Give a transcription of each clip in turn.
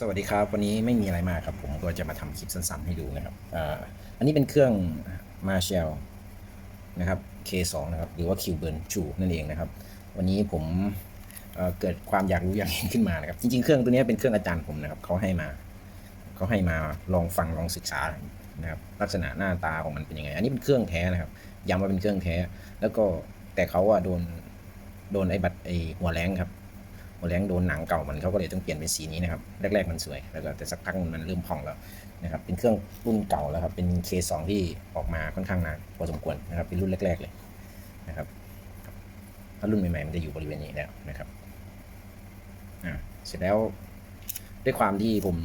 สวัสดีครับ วันนี้ไม่มีอะไรมากครับ ผมก็จะมาทำคลิปสั้นๆให้ดูนะครับออันนี้เป็นเครื่อง Marshall นะครับ K2 นะครับ หรือว่า Q Burn 2นั่นเองนะครับ วันนี้ผมเเกิดความอยากรู้อยากเห็นขึ้นมานะครับ จริงๆ เครื่องตัวนี้เป็นเครื่องอาจารย์ผมนะครับเขาให้มาเขาให้มาลองฟังลองศึกษานะครับ ลักษณะหน้าตาของมันเป็นยังไง อันนี้เป็นเครื่องแท้นะครับ ย้ำว่าเป็นเครื่องแท้ แล้วก็แต่เขาอะโดนโดนไอ้บัตรไอ้หัวแรงครับ หัวแรงโดนหนังเก่ามันเขาก็เลยต้องเปลี่ยนเป็นสีนี้นะครับ แรก ๆ มันสวยแล้วก็แต่สักพักมันเริ่มพองแล้วนะครับ เป็นเครื่องรุ่นเก่าแล้วครับ เป็น K2 ที่ออกมาค่อนข้างนานพอสมควรนะครับ เป็นรุ่นแรก ๆ เลยนะครับ ถ้ารุ่นใหม่ๆ มันจะอยู่บริเวณนี้แล้วนะครับ อ่า เสร็จแล้วด้วยความที่ผม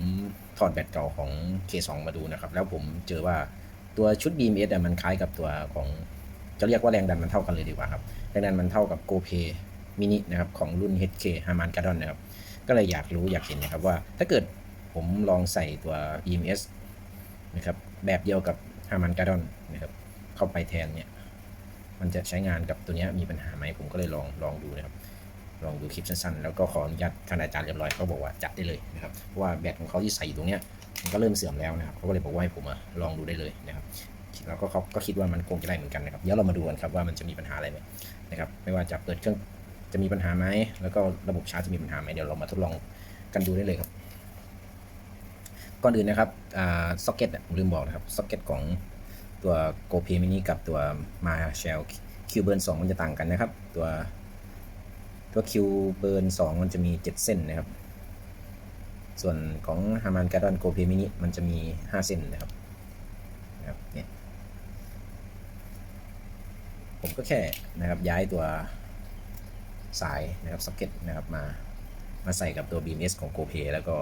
ถอดแบตเก่าของ K2 มาดูนะครับ แล้วผมเจอว่าตัวชุด BMS อะมันคล้ายกับตัวของจะเรียกว่าแรงดันมันเท่ากันเลยดีกว่าครับ แรงดันมันเท่ากับ GoPay มินินะครับของรุ่น HK Harman Kardon นะครับก็เลยอยากรู้อยากเห็นนะครับว่า ถ้าเกิดผมลองใส่ตัว EMS นะครับแบบเดียวกับ Harman Kardon นะครับเข้าไปแทนเนี่ยมันจะใช้งานกับตัวนี้มีปัญหาไหมผมก็เลยลองลองดูนะครับลองดูคลิปสั้นๆ แล้วก็ขออนุญาตท่านอาจารย์เรียบร้อยเขาบอกว่าจัดได้เลยนะครับเพราะว่าแบตของเขาที่ใส่อยู่ตรงเนี้ยมันก็เริ่มเสื่อมแล้วนะครับเขาก็เลยบอกว่าให้ผมอะลองดูได้เลยนะครับแล้วก็เขาก็คิดว่ามันคงจะได้เหมือนกันนะครับเดี๋ยวเรามาดูกันครับว่ามันจะมีปัญหาอะไรไหมนะครับไม่ว่าจะเปิดเครื่อง จะมีปัญหาไหม แล้วก็ระบบชาร์จจะมีปัญหาไหม เดี๋ยวเรามาทดลองกันดูได้เลยครับ ก่อนอื่นนะครับซ็อกเก็ตผมลืมบอกนะครับซ็อกเก็ตของตัว GoPay mini กับตัว Marshall Q Burn 2 มันจะต่างกันนะครับ ตัวตัว Q Burn 2 มันจะมี 7 เส้นนะครับ ส่วนของ Harman Kardon GoPay mini มันจะมี 5 เส้นนะครับนะครับเนี่ยผมก็แค่นะครับย้ายตัว สายนะครับซ็อกเก็ตนะครับมามาใส่กับตัว BMS ของ GoPay แล้วก็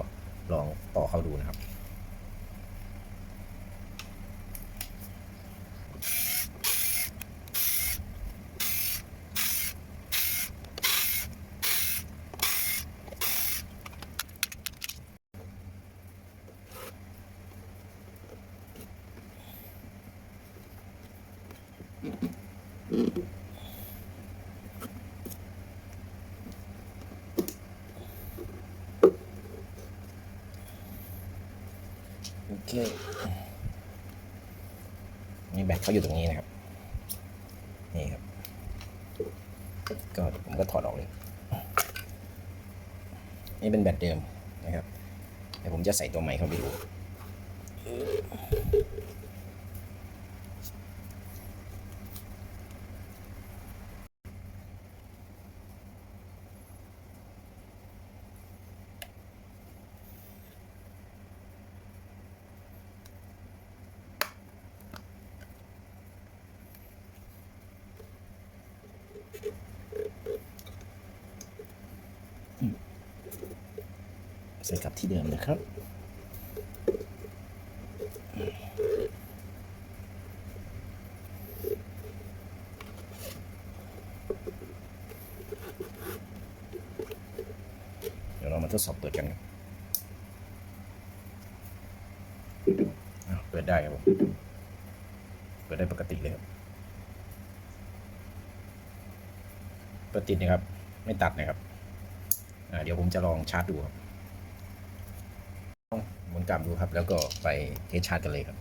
ลองต่อเข้าดูนะครับโอ เค นี่แบตเขาอยู่ตรงนี้นะครับ นี่ครับ ก็ผมก็ถอดออกเลย นี่เป็นแบตเดิมนะครับ แต่ผมจะใส่ตัวใหม่เข้าไปดู ใส่กลับที่เดิมนะครับ เดี๋ยวเรามาทดสอบเปิดกันครับเปิดได้ครับผมเปิดได้ปกติเลยครับเปิดติดนะครับ ไม่ตัดนะครับเดี๋ยวผมจะลองชาร์จดูครับ กลับดูครับ แล้วก็ไปเทสชาร์จกันเลยครับ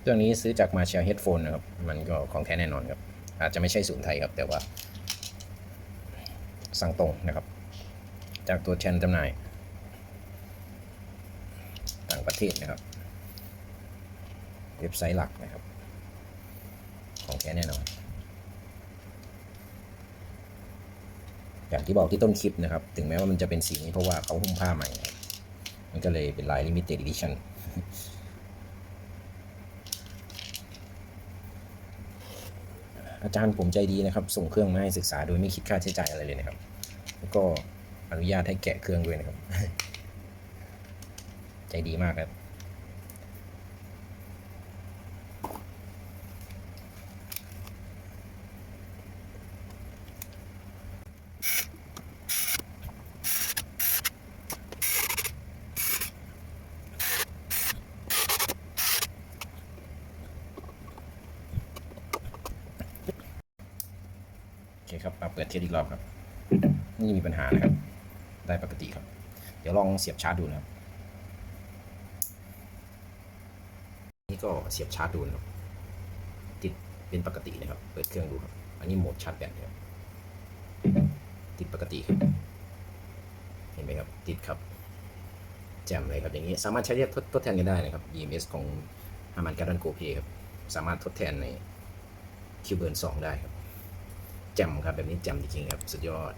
เครื่องนี้ซื้อจากมาเชีย Headphone นะครับ มันก็ของแท้แน่นอนครับ อาจจะไม่ใช่ศูนย์ไทยครับ แต่ว่า สั่งตรงนะครับ จากตัวแทนจำหน่ายางประเทศนะครับ เว็บไซต์หลักนะครับ ของแท้แน่นอนอย่างที่บอกที่ต้นคลิปนะครับ ถึงแม้ว่ามันจะเป็นสีนี้เพราะว่าเขาหุ้มผ้าใหม่ มันก็เลยเป็นลาย limited edition อาจารย์ผมใจดีนะครับ ส่งเครื่องมาให้ศึกษาโดยไม่คิดค่าใช้จ่ายอะไรเลยนะครับ แล้วก็อนุญาตให้แกะเครื่องด้วยนะครับ ใจดีมากครับ โอเคครับ มาเปิดเทสอีกรอบครับ นี่มีปัญหานะครับ ได้ปกติครับ เดี๋ยวลองเสียบชาร์จดูนะครับ ก็เสียบชาร์จดูนะครับติดเป็นปกตินะครับ เปิดเครื่องดูครับ อันนี้โหมดชาร์จแบตครับติดปกติครับ เห็นไหมครับ ติดครับ แจ่มเลยครับอย่างนี้ สามารถใช้เรียกทดทดแทนกันได้นะครับ EMS ของฮามันการันโกเพครับ สามารถทดแทนในคิวเบิร์น2ได้ครับ แจ่มครับแบบนี้แจ่มจริงๆครับ สุดยอด